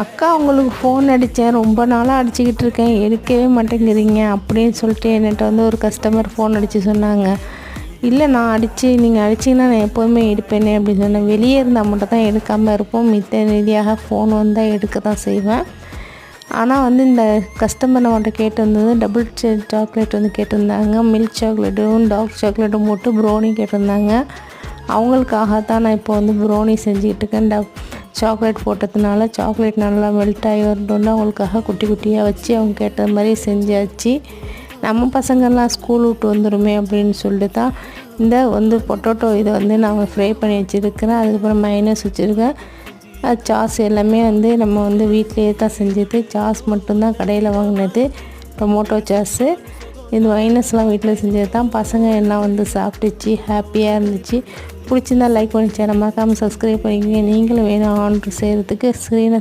அக்கா உங்களுக்கு ஃபோன் அடித்தேன் ரொம்ப நாளாக அடிச்சுக்கிட்டு இருக்கேன். எடுக்கவே மாட்டேங்கிறீங்க அப்படின்னு சொல்லிட்டு என்கிட்ட வந்து ஒரு கஸ்டமர் ஃபோன் அடித்து சொன்னாங்க. இல்லை நான் அடித்து நீங்கள் அடிச்சிங்கன்னா நான் எப்போதுமே எடுப்பேனே அப்படின்னு சொன்னேன். வெளியே இருந்தால் மட்டும் தான் எடுக்காமல் இருப்போம். மித்த ரீதியாக ஃபோன் வந்தால் எடுக்க தான் செய்வேன். ஆனால் வந்து இந்த கஸ்டமர் நம்மகிட்ட வந்தது டபுள் சாக்லேட் வந்து கேட்டிருந்தாங்க. மில்க் சாக்லேட்டும் டார்க் சாக்லேட்டும் போட்டு ப்ரௌனி கேட்டிருந்தாங்க. அவங்களுக்காக தான் நான் இப்போ வந்து ப்ரௌனி செஞ்சுக்கிட்டு இருக்கேன். ட சாக்லேட் போட்டதுனால சாக்லேட் நல்லா மெல்ட் ஆகி வரணுன்னா அவங்களுக்காக குட்டி குட்டியாக வச்சு அவங்க கேட்ட மாதிரி செஞ்சாச்சு. நம்ம பசங்கள்லாம் ஸ்கூல் விட்டு வந்துடுமே அப்படின்னு சொல்லிட்டு தான் இந்த வந்து பொட்டோட்டோ இதை வந்து நான் ஃப்ரை பண்ணி வச்சுருக்கிறேன். அதுக்கப்புறம் மைனஸ் வச்சுருக்கேன். சாஸ் எல்லாமே வந்து நம்ம வந்து வீட்டிலேயே தான் செஞ்சது. சாஸ் மட்டும்தான் கடையில் வாங்கினது. Tomato sauce. இது வைனஸ்லாம் வீட்டில் செஞ்சது தான் பசங்க எல்லாம் வந்து சாப்பிட்டுச்சு ஹாப்பியாக இருந்துச்சு. பிடிச்சிருந்தா லைக் பண்ணி சேனல் மறக்காமல் சப்ஸ்கிரைப் பண்ணிக்கோங்க. நீங்களும் வேணும் ஆர்டர் செய்கிறதுக்கு ஸ்க்ரீனை